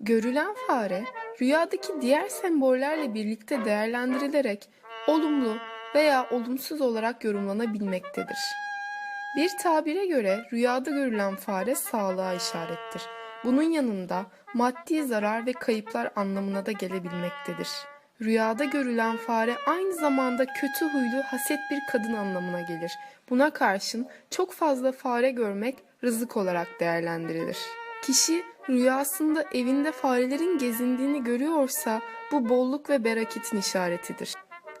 Görülen fare, rüyadaki diğer sembollerle birlikte değerlendirilerek olumlu veya olumsuz olarak yorumlanabilmektedir. Bir tabire göre rüyada görülen fare sağlığa işarettir. Bunun yanında maddi zarar ve kayıplar anlamına da gelebilmektedir. Rüyada görülen fare aynı zamanda kötü huylu haset bir kadın anlamına gelir. Buna karşın çok fazla fare görmek rızık olarak değerlendirilir. Kişi rüyasında evinde farelerin gezindiğini görüyorsa bu bolluk ve bereketin işaretidir.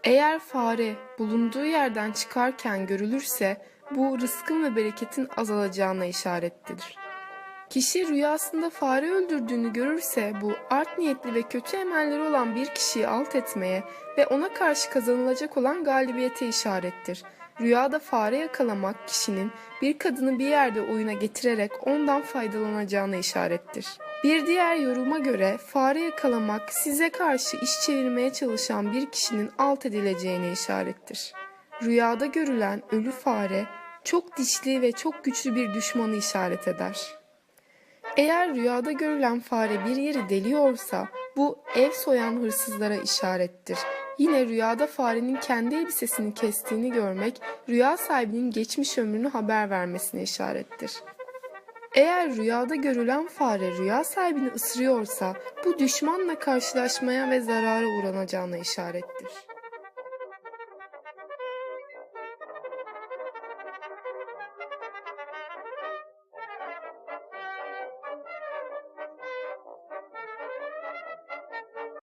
Eğer fare bulunduğu yerden çıkarken görülürse bu rızkın ve bereketin azalacağına işarettir. Kişi rüyasında fare öldürdüğünü görürse bu art niyetli ve kötü emelleri olan bir kişiyi alt etmeye ve ona karşı kazanılacak olan galibiyete işarettir. Rüyada fare yakalamak kişinin bir kadını bir yerde oyuna getirerek ondan faydalanacağına işarettir. Bir diğer yoruma göre fare yakalamak size karşı iş çevirmeye çalışan bir kişinin alt edileceğine işarettir. Rüyada görülen ölü fare çok dişli ve çok güçlü bir düşmanı işaret eder. Eğer rüyada görülen fare bir yeri deliyorsa bu ev soyan hırsızlara işarettir. Yine rüyada farenin kendi elbisesini kestiğini görmek rüya sahibinin geçmiş ömrünü haber vermesine işarettir. Eğer rüyada görülen fare rüya sahibini ısırıyorsa bu düşmanla karşılaşmaya ve zarara uğranacağına işarettir.